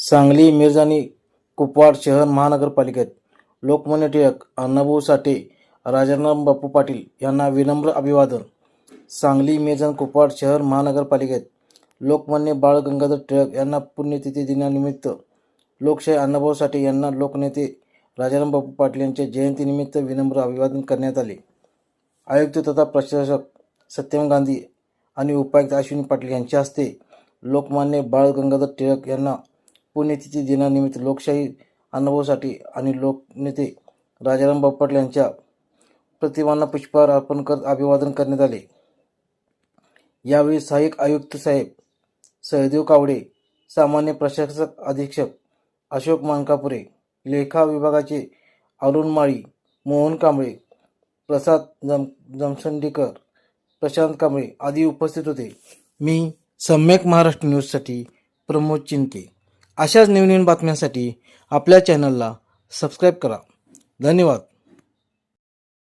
सांगली मिरजानी कुपवाड शहर महानगरपालिकेत. लोकमान्य टिळक अण्णाभाऊ साठे राजाराम बापू पाटील यांना विनम्र अभिवादन. सांगली मिरजन कुपवाड शहर महानगरपालिकेत. लोकमान्य बाळ गंगाधर टिळक यांना पुण्यतिथी दिनानिमित्त लोकशाही अण्णाभाऊ साठे यांना लोकनेते राजाराम बापू पाटील यांच्या जयंतीनिमित्त विनम्र अभिवादन करण्यात आले. आयुक्त तथा प्रशासक सत्यम गांधी आणि उपायुक्त अश्विनी पाटील यांच्या हस्ते लोकमान्य बाळ गंगाधर टिळक यांना पुण्यतिथी दिनानिमित्त लोकशाही अनुभवासाठी आणि लोकनेते राजाराम बापट यांच्या प्रतिमांना पुष्पहार अर्पण करत अभिवादन करण्यात आले. यावेळी सहाय्यक आयुक्त साहेब सहदेव कावडे सामान्य प्रशासक अधीक्षक अशोक मानकापुरे लेखा विभागाचे अरुण माळी मोहन कांबळे प्रसाद जम जमसंडीकर प्रशांत कांबळे आदी उपस्थित होते. मी सम्यक महाराष्ट्र न्यूजसाठी प्रमोद चिंके अशाच नवीन नवीन बातम्यांसाठी आपल्या चॅनलला सबस्क्राईब करा. धन्यवाद.